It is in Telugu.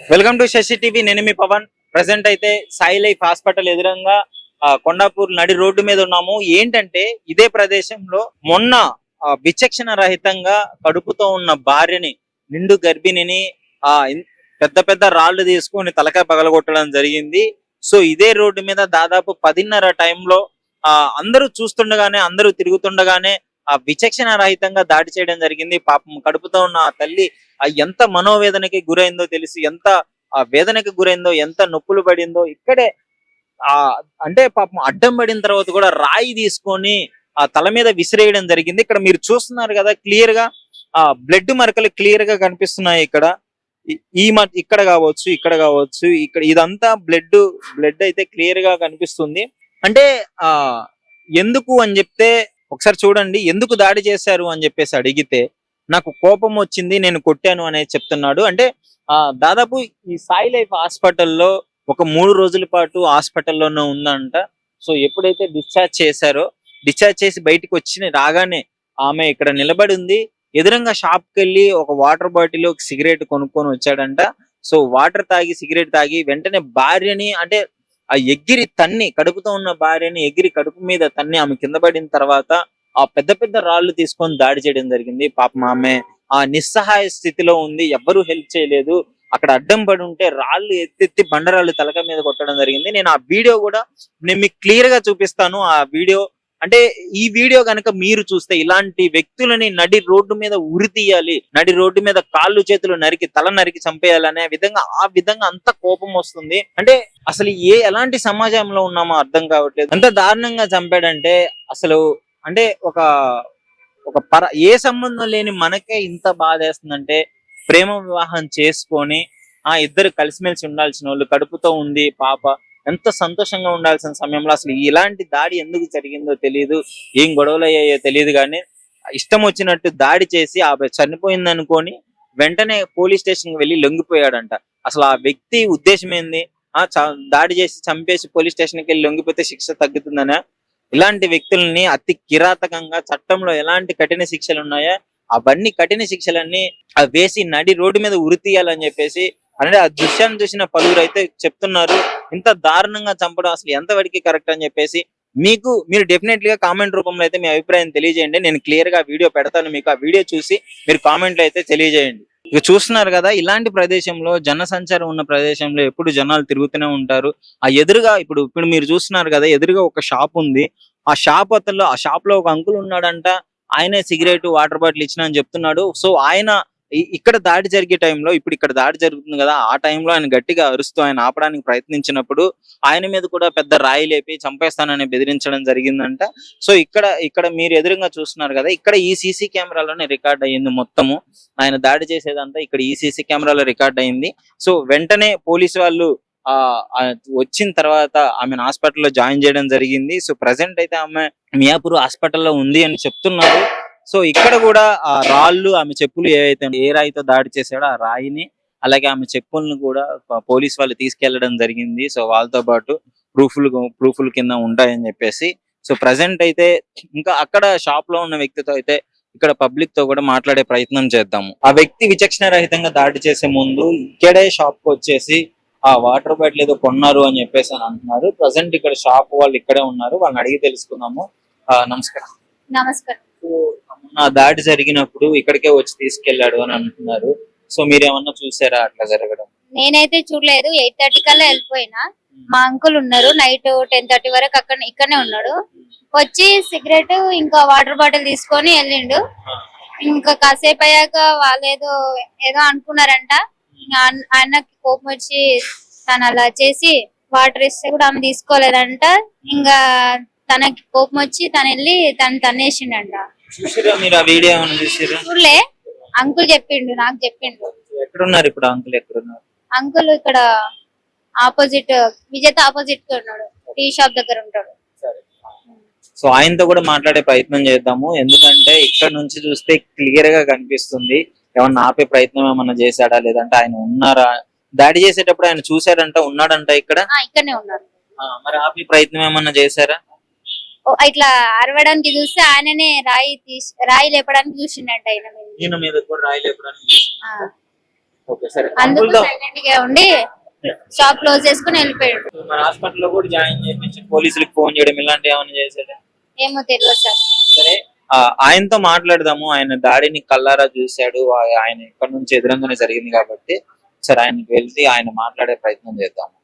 Welcome to Shashi TV. నేను మీ పవన్. ప్రజెంట్ అయితే సాయి లైఫ్ హాస్పిటల్ ఎదురంగా ఆ, కొండాపూర్ నడి రోడ్డు మీద ఉన్నాము. ఏంటంటే ఇదే ప్రదేశంలో మొన్న ఆ, విచక్షణ రహితంగా కడుపుతో ఉన్న భార్యని నిండు గర్భిణిని ఆ పెద్ద పెద్ద రాళ్ళు తీసుకొని తలకాయ పగలగొట్టడం జరిగింది. సో ఇదే రోడ్డు మీద దాదాపు పదిన్నర టైంలో ఆ అందరూ చూస్తుండగానే అందరూ తిరుగుతుండగానే ఆ విచక్షణ రహితంగా దాడి చేయడం జరిగింది. పాపం కడుపుతో ఉన్న ఆ తల్లి ఆ ఎంత మనోవేదనకి గురైందో తెలిసి. ఎంత ఆ వేదనకి గురైందో ఎంత నొప్పులు పడిందో ఇక్కడే ఆ అంటే పాపం అడ్డం పడిన తర్వాత కూడా రాయి తీసుకొని ఆ తల మీద విసిరేయడం జరిగింది. ఇక్కడ మీరు చూస్తున్నారు కదా క్లియర్గా ఆ బ్లడ్ మరకలు క్లియర్గా కనిపిస్తున్నాయి ఇక్కడ. ఈ- ఈ మ- ఇక్కడ కావచ్చు ఇక్కడ కావచ్చు ఇక్కడ ఇదంతా బ్లడ్ బ్లడ్ అయితే క్లియర్గా కనిపిస్తుంది. అంటే ఆ ఎందుకు అని చెప్తే ఒకసారి చూడండి ఎందుకు దాడి చేశారు అని చెప్పేసి అడిగితే నాకు కోపం వచ్చింది నేను కొట్టాను అనేది చెప్తున్నాడు. అంటే ఆ దాదాపు ఈ సాయి లైఫ్ హాస్పిటల్లో ఒక మూడు రోజుల పాటు హాస్పిటల్లోనే ఉందంట. సో ఎప్పుడైతే డిశ్చార్జ్ చేశారో డిశ్చార్జ్ చేసి బయటకు వచ్చి రాగానే ఆమె ఇక్కడ నిలబడి ఉంది. ఎదురంగా షాప్కి వెళ్ళి ఒక వాటర్ బాటిల్ ఒక సిగరెట్ కొనుక్కొని వచ్చాడంట. సో వాటర్ తాగి సిగరెట్ తాగి వెంటనే భార్యని అంటే ఆ ఎగిరి తన్ని కడుపుతో ఉన్న భార్యని ఎగిరి కడుపు మీద తన్ని ఆమె కింద పడిన తర్వాత ఆ పెద్ద పెద్ద రాళ్ళు తీసుకొని దాడి చేయడం జరిగింది. పాపం ఆమె ఆ నిస్సహాయ స్థితిలో ఉంది. ఎవ్వరూ హెల్ప్ చేయలేదు. అక్కడ అడ్డం పడి ఉంటే రాళ్ళు ఎత్తెత్తి బండరాళ్ళు తలక మీద కొట్టడం జరిగింది. నేను ఆ వీడియో కూడా నేను మీకు క్లియర్గా చూపిస్తాను. ఆ వీడియో అంటే ఈ వీడియో కనుక మీరు చూస్తే ఇలాంటి వ్యక్తులని నడి రోడ్డు మీద ఉరి తీయాలి నడి రోడ్డు మీద కాళ్ళు చేతులు నరికి తల నరికి చంపేయాలనే విధంగా ఆ విధంగా అంత కోపం వస్తుంది. అంటే అసలు ఏ ఎలాంటి సమాజంలో ఉన్నామో అర్థం కావట్లేదు. అంత దారుణంగా చంపాడంటే అసలు అంటే ఒక ఒక పర ఏ సంబంధం లేని మనకే ఇంత బాధేస్తుందంటే ప్రేమ వివాహం చేసుకొని ఆ ఇద్దరు కలిసిమెలిసి ఉండాల్సిన వాళ్ళు కడుపుతో ఉంది పాప. ఎంత సంతోషంగా ఉండాల్సిన సమయంలో అసలు ఇలాంటి దాడి ఎందుకు జరిగిందో తెలియదు ఏం గొడవలు అయ్యాయో తెలియదు కానీ ఇష్టం వచ్చినట్టు దాడి చేసి ఆ చనిపోయింది అనుకొని వెంటనే పోలీస్ స్టేషన్ వెళ్ళి లొంగిపోయాడంట. అసలు ఆ వ్యక్తి ఉద్దేశం ఏంది? ఆ చ- దాడి చేసి చంపేసి పోలీస్ స్టేషన్కి వెళ్ళి లొంగిపోతే శిక్ష తగ్గుతుందనే? ఇలాంటి వ్యక్తుల్ని అతి కిరాతకంగా చట్టంలో ఎలాంటి కఠిన శిక్షలు ఉన్నాయో అవన్నీ కఠిన శిక్షలన్నీ ఆ వేసి నడి రోడ్డు మీద ఉరి తీయాలని చెప్పేసి అంటే ఆ దృశ్యాన్ని చూసిన పలువురు అయితే చెప్తున్నారు ఇంత దారుణంగా చంపడం అసలు ఎంత వరకు కరెక్ట్ అని చెప్పేసి మీకు మీరు డెఫినెట్గా కామెంట్ రూపంలో అయితే మీ అభిప్రాయం తెలియజేయండి. నేను క్లియర్గా వీడియో పెడతాను మీకు ఆ వీడియో చూసి మీరు కామెంట్లు అయితే తెలియజేయండి. ఇక చూస్తున్నారు కదా ఇలాంటి ప్రదేశంలో జన సంచారం ఉన్న ప్రదేశంలో ఎప్పుడు జనాలు తిరుగుతూనే ఉంటారు. ఆ ఎదురుగా ఇప్పుడు ఇప్పుడు మీరు చూస్తున్నారు కదా ఎదురుగా ఒక షాప్ ఉంది. ఆ షాప్ అతను ఆ షాప్లో ఒక అంకుల్ ఉన్నాడంట. ఆయనే సిగరెట్ వాటర్ బాటిల్ ఇచ్చిన అని చెప్తున్నాడు. సో ఆయన ఇక్కడ దాడి జరిగే టైంలో ఇప్పుడు ఇక్కడ దాడి జరుగుతుంది కదా ఆ టైంలో ఆయన గట్టిగా అరుస్తూ ఆయన ఆపడానికి ప్రయత్నించినప్పుడు ఆయన మీద కూడా పెద్ద రాయి లేపి చంపేస్తానని బెదిరించడం జరిగిందంట. సో ఇక్కడ ఇక్కడ మీరు ఎదురుగా చూస్తున్నారు కదా ఇక్కడ ఈ సీసీ కెమెరాలోనే రికార్డ్ అయ్యింది మొత్తము. ఆయన దాడి చేసేదంతా ఇక్కడ ఈ సీసీ కెమెరాలో రికార్డ్ అయింది సో వెంటనే పోలీసు వాళ్ళు ఆ వచ్చిన తర్వాత ఆమెను హాస్పిటల్లో జాయిన్ చేయడం జరిగింది. సో ప్రజెంట్ అయితే ఆమె మియాపూర్ హాస్పిటల్లో ఉంది అని చెప్తున్నారు. సో ఇక్కడ కూడా ఆ రాళ్ళు ఆమె చెప్పులు ఏవైతే ఏ రాయితో దాడి చేశాడో ఆ రాయిని అలాగే ఆమె చెప్పులను కూడా పోలీస్ వాళ్ళు తీసుకెళ్ళడం జరిగింది. సో వాళ్ళతో పాటు ప్రూఫ్లు ప్రూఫ్ల కింద ఉంటాయని చెప్పేసి. సో ప్రజెంట్ అయితే ఇంకా అక్కడ షాప్లో ఉన్న వ్యక్తితో అయితే ఇక్కడ పబ్లిక్తో కూడా మాట్లాడే ప్రయత్నం చేద్దాము. ఆ వ్యక్తి విచక్షణ రహితంగా దాడి చేసే ముందు ఇక్కడే షాప్కు వచ్చేసి ఆ వాటర్ బాటిల్ ఏదో కొన్నారు అని చెప్పేసి అని అంటున్నారు. ప్రజెంట్ ఇక్కడ షాప్ వాళ్ళు ఇక్కడే ఉన్నారు. వాళ్ళని అడిగి తెలుసుకుందాము. ఆ, నమస్కారం. నమస్కారం. నా దాడి జరిగినప్పుడు ఇక్కడికే వచ్చి తీసుకెళ్ళాడు అని అంటున్నారు. సో మీరేమన్నా చూసారా అట్లా జరగడం? నేనైతే చూడలేదు. ఎయిట్ థర్టీ కల్లా వెళ్ళిపోయినా. మా అంకుల్ ఉన్నారు. నైట్ టెన్ థర్టీ వరకు అక్కడ ఇక్కడనే ఉన్నాడు. వచ్చి సిగరెట్ ఇంకా వాటర్ బాటిల్ తీసుకొని వెళ్ళిండు. ఇంకా కాసేపు అయ్యాక వాళ్ళు ఏదో ఏదో అనుకున్నారంట. ఆయనకి కోపం వచ్చి తను అలా చేసి వాటర్ ఇస్తే కూడా ఆమె తీసుకోలేదంట. ఇంకా తనకి కోపం వచ్చి తను వెళ్ళి తను తన్నేసిండంట. చూసిరా మీరు ఆ వీడియో ఏమైనా చూసిరా చూడలే. అంకుల్ చెప్పిండు నాకు చెప్పిండు. ఎక్కడున్నారు ఇప్పుడు అంకుల్? ఎక్కడున్నారు? అంకుల్ ఇక్కడ ఆపోజిట్ విజేత ఆపోజిట్కి ఉన్నాడు. టీ షాప్ దగ్గర ఉంటాడు. సో ఆయనతో కూడా మాట్లాడే ప్రయత్నం చేద్దాము. ఎందుకంటే ఇక్కడ నుంచి చూస్తే క్లియర్గా కనిపిస్తుంది. ఏమన్నా ఆపే ప్రయత్నం ఏమన్నా చేశాడా? లేదంటే ఆయన ఉన్నారా? దాడి చేసేటప్పుడు ఆయన చూశాడంట ఉన్నాడంట ఇక్కడ? ఇక్కడనే ఉన్నాడు ఆ, మరి ఆపే ప్రయత్నం ఏమన్నా చేశారా? ఇట్లా అరవడానికి చూస్తే ఆయననే రాయి తీసి రాయి లేపడానికి చూసిండంట ఆయన మీద. ఈయన మీద కూడా రాయి లేపడానికి ఓకే సరే. అందుకు అంకుల్తో సైలెంట్గా ఉండి షాప్ క్లోజ్ చేసుకుని వెళ్ళిపోయాడు. మన హాస్పిటల్లో కూడా జాయిన్ చేయించి పోలీసులకు ఫోన్ చేయడం ఇలాంటి ఏమైనా చేశాడు? ఏమో తెలియదు సార్. సరే. ఆయనతో మాట్లాడదాము. ఆయన దాడిని కల్లారా చూశాడు. ఆయన ఇక్కడ నుంచి ఎదురంగానే జరిగింది కాబట్టి సరే ఆయనకి వెళ్తే ఆయన మాట్లాడే ప్రయత్నం చేద్దాము.